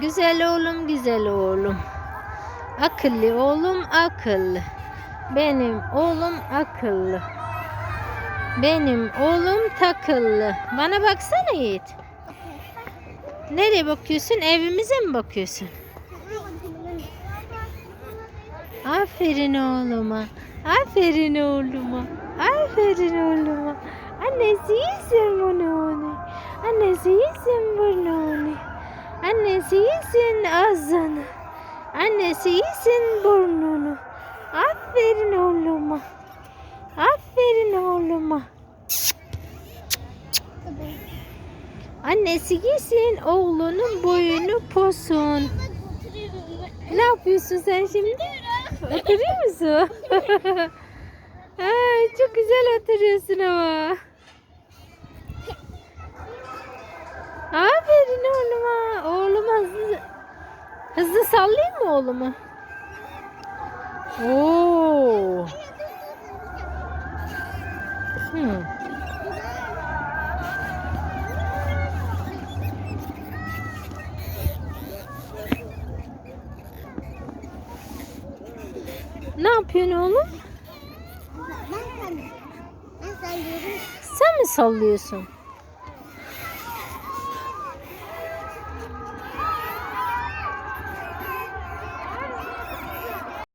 Güzel oğlum, güzel oğlum. Akıllı oğlum, akıllı. Benim oğlum akıllı. Benim oğlum takıllı. Bana baksana Yiğit. Nereye bakıyorsun? Evimize mi bakıyorsun? Aferin oğluma. Aferin oğluma. Aferin oğluma. Annesi yesin bunu onu. Annesi. Annesi yesin ağzını. Annesi yesin burnunu. Aferin oğluma. Aferin oğluma. Annesi yesin oğlunun boyunu posun. Ne yapıyorsun sen şimdi? Oturuyor musun? Ay, çok güzel oturuyorsun ama. Aferin oğluma. Oğluma hızlı, hızlı sallayayım mı oğlumu? Oo. Hmm. Ne yapıyorsun oğlum? Ben sallıyorum. Sen mi sallıyorsun?